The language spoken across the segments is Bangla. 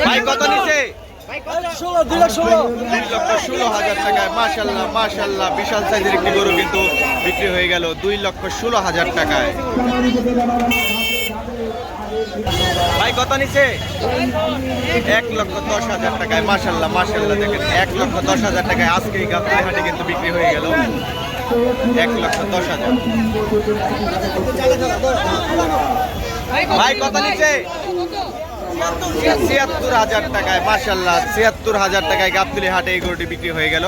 ভাই কত নিছে? ষোলো দুই লক্ষ হাজার টাকায় মাশাল্লাহ মাশাল্লাহ বিশাল সাইজের একটি গরু কিন্তু বিক্রি হয়ে গেল দুই লক্ষ ষোলো হাজার টাকায়। ভাই কত নিছে? এক লক্ষ দশ হাজার টাকায় মাশাল্লাহ মাশাল্লাহ দেখেন এক লক্ষ দশ হাজার টাকায় আজকে এই গাবতলি হাটে কিন্তু বিক্রি হয়ে গেল এক লক্ষ দশ হাজার। ভাই কত নিছে? ছিয়াত্তর হাজার টাকায় মাশাল্লাহ ছিয়াত্তর হাজার টাকায় গাবতলি হাটে এই গরুটি বিক্রি হয়ে গেল।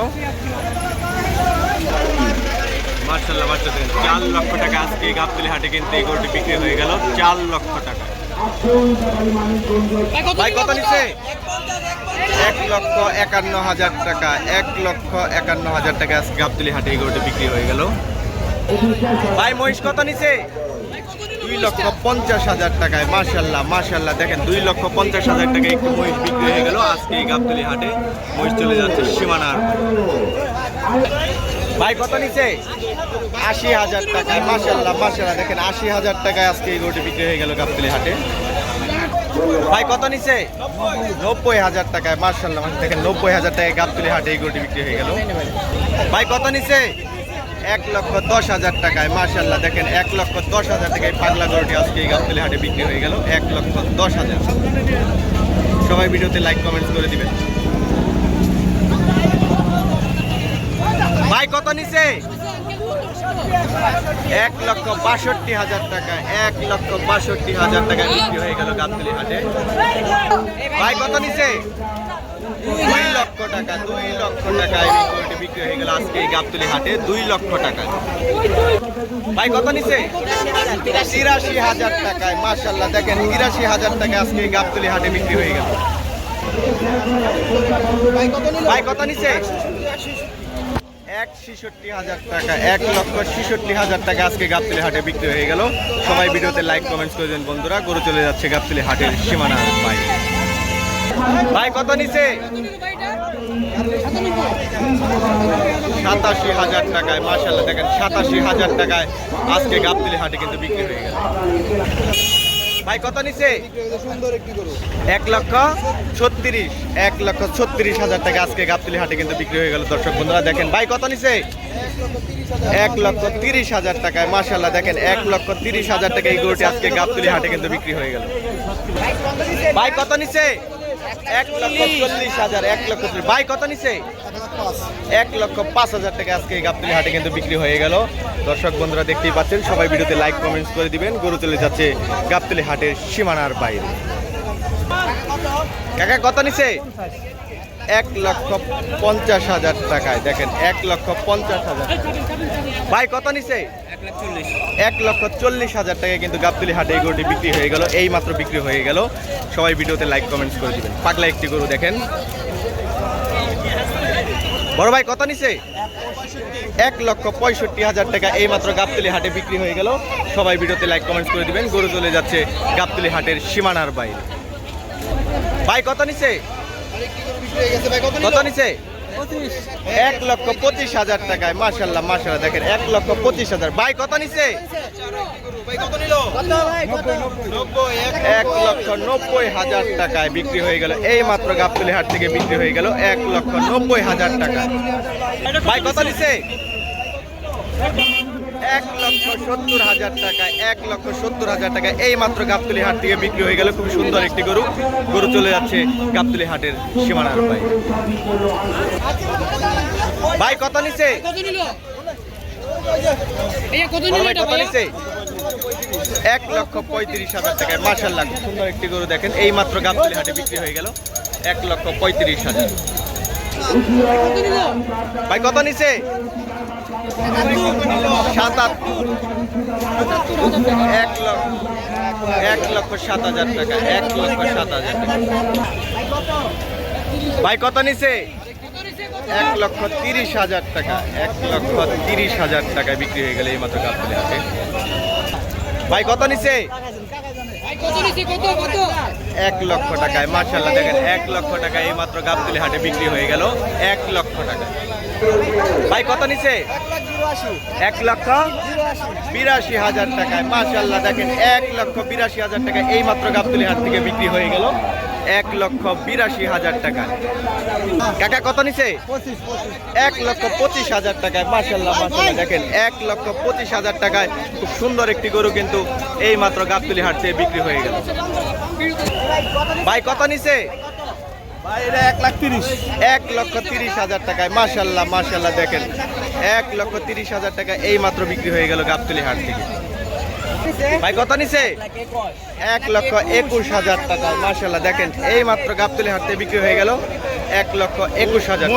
মার্শাল্লাহ মার্শাল্লাহ চার লক্ষ টাকা আজকে গাবতলি হাটে কিন্তু এই গরুটি বিক্রি হয়ে গেল চার লক্ষ টাকা। ভাই কত নিচ্ছে? এক লক্ষ একান্ন হাজার টাকা এক লক্ষ একান্ন হাজার টাকা আজকে গাবতলি হাটে এই গরুটি বিক্রি হয়ে গেল। ভাই মহিষ কত নিচ্ছে? দুই লক্ষ পঞ্চাশ হাজার টাকায় মার্শাল্লাহ মার্শাল্লাহ দেখেন, দুই লক্ষ পঞ্চাশ হাজার টাকায় একটি মহিষ বিক্রি হয়ে গেল। আজকে এই গাবতলি হাটে মহিষ চলে যাচ্ছে সীমানার ভাই, কত নিচ্ছে? আশি হাজার টাকায় মার্শাল্লাহ মার্শাল্লাহ দেখেন, আশি হাজার টাকায় আজকে এই গরুটি বিক্রি হয়ে গেল গাবতলি হাটে। ভাই, কত নিচ্ছে? নব্বই হাজার টাকায় মার্শাল্লাহ দেখেন, নব্বই হাজার টাকায় গাবতলি হাটে এই গরুটি বিক্রি হয়ে গেল। ভাই, কত নিচ্ছে? এক লক্ষ দশ হাজার টাকায় মার্শাল্লাহ দেখেন, এক লক্ষ দশ হাজার টাকায় পাগলা গরুটি আজকে এই গাবতলি হাটে বিক্রি হয়ে গেল, এক লক্ষ দশ হাজার। সবাই ভিডিওতে লাইক কমেন্টস করে দিবেন। ভাই, কত নিচ্ছে এক লক্ষ বাষট্টি হাজার টাকা, এক লক্ষ বাষট্টি হাজার টাকা বিক্রি হয়ে গেল গাবতলি হাটে। ভাই, কত নিচ্ছে দুই লক্ষ টাকা, দুই লক্ষ টাকায় বিক্রি হয়ে গেল আজকে এই গাবতলি হাটে, দুই লক্ষ টাকা। ভাই, কত নিচ্ছে তিরাশি হাজার টাকায় মার্শাল্লাহ দেখেন, তিরাশি হাজার টাকা আজকে এই গাবতলি হাটে বিক্রি হয়ে গেল। ভাই, কত নিচ্ছে এক ছিষট্টি হাজার টাকা, এক লক্ষ ছিষট্টি হাজার টাকা আজকে গাবতলি হাটে বিক্রি হয়ে গেল। সবাই ভিডিওতে লাইক কমেন্টস করে দেন বন্ধুরা। গরু চলে যাচ্ছে গাবতলি হাটের সীমানা সাতাশি হাজার টাকায় মার্শাল্লাহ দেখেন, সাতাশি হাজার টাকায় আজকে গাবতলি হাটে কিন্তু বিক্রি হয়ে গেল। ভাই, কত নিছে? এক লক্ষ ছত্রিশ, এক লক্ষ ছত্রিশ হাজার টাকা আজকে গাবতলি হাটে কিন্তু বিক্রি হয়ে গেল দর্শক বন্ধুরা। দেখেন ভাই, কত নিছে? এক লক্ষ তিরিশ হাজার টাকায় মাসাল্লাহ দেখেন, এক লক্ষ তিরিশ হাজার টাকা এই গরুটি আজকে গাবতলি হাটে কিন্তু বিক্রি হয়ে গেল। ভাই, কত নিছে? এক লক্ষ হাজার, এক লক্ষ ভাই এক লক্ষ পাঁচ হাজার টাকা আজকে হাটে কিন্তু বিক্রি হয়ে গেল। দর্শক বন্ধুরা দেখতেই পাচ্ছেন, সবাই করে দিবেন। গরু চলে যাচ্ছে হাটের সীমানার বাইরে। কত নিছে? এক লক্ষ পঞ্চাশ হাজার টাকায়। দেখেন, এক লক্ষ পঞ্চাশ হাজার। ভাই, কত নিছে? এক লক্ষ চল্লিশ হাজার টাকায় কিন্তু গাবতলি হাটে এই গরুটি বিক্রি হয়ে গেল। এই মাত্র বিক্রি হয়ে গেল। সবাই ভিডিওতে লাইক কমেন্টস করে দিবেন। পাগলা একটি গরু দেখেন। বড় ভাই, কত নিছে? এক লক্ষ পঁয়ষট্টি হাজার টাকা। এই মাত্র গাবতলি হাটে বিক্রি হয়ে গেল। সবাই ভিডিওতে লাইক কমেন্টস করে দিবেন। গরু চলে যাচ্ছে গাবতলি হাটের সীমানার বাইরে। ভাই, কত নিছে? কত এক লক্ষ পঁচিশ হাজার টাকায় মার্শাল্লাহ মার্শাল্লাহ দেখেন এক লক্ষ পঁচিশ হাজার। ভাই কত নিছে? এক লক্ষ নব্বই হাজার টাকায় বিক্রি হয়ে গেল। এই মাত্র গাবতলি হাট থেকে বিক্রি হয়ে গেল এক লক্ষ নব্বই হাজার টাকা। ভাই কত নিছে? এক লক্ষ সত্তর হাজার টাকা, এক লক্ষ সত্তর হাজার টাকা এই মাত্র গাবতলি হাট থেকে বিক্রি হয়ে গেল। খুব সুন্দর একটি গরু। গরু চলে যাচ্ছে গাবতলি হাটের সীমানার ভাই ভাই, কত নিছে এক লক্ষ পঁয়ত্রিশ হাজার টাকায়। মার্শাল্লাহ সুন্দর একটি গরু দেখেন। এই মাত্র গাবতলি হাটে বিক্রি হয়ে গেল। এক লক্ষ পঁয়ত্রিশ হাজার। ভাই, কত নিছে? সাতাত্তর। এক লক্ষ এক লক্ষ সাত হাজার টাকা, এক লক্ষ সাত হাজার টাকা। ভাই, কত নিছে? এক লক্ষ তিরিশ হাজার টাকা, এক লক্ষ তিরিশ হাজার টাকায় বিক্রি হয়ে গেলে এই মাত্র হাটে ভাই, কত নিছে? এক লক্ষ টাকায় মার্শাল্লাহ দেখেন, এক লক্ষ টাকায় এই মাত্র গাবতলি হাটে বিক্রি হয়ে গেল। এক লক্ষ টাকা ভাই, কত নিছে? এক লক্ষ বিরাশি হাজার টাকায় মার্শাল্লাহ দেখেন, এক লক্ষ বিরাশি হাজার টাকা এই মাত্র গাবতলি হাট থেকে বিক্রি হয়ে গেল। এক লক্ষ বিরাশি হাজার টাকা। কাকা কত নিছে? এক লক্ষ পঁচিশ হাজার টাকায় মাসাল্লাহ মাসাল্লাহ দেখেন এক লক্ষ পঁচিশ হাজার টাকায় খুব সুন্দর একটি গরু কিন্তু এই মাত্র গাবতলি হাট থেকে বিক্রি হয়ে গেল। ভাই কত নিছে? এক লক্ষ তিরিশ হাজার টাকায় মাসাল্লাহ মাসাল্লাহ দেখেন এক লক্ষ তিরিশ হাজার টাকা এই মাত্র বিক্রি হয়ে গেল গাবতলি হাট থেকে। ভাই কত নিছে? এক লক্ষ একুশ হাজার টাকা মার্শাল্লাহ দেখেন এই মাত্র গাবতলি হাটতে বিক্রি হয়ে গেল। এক লক্ষ একুশ হাজার।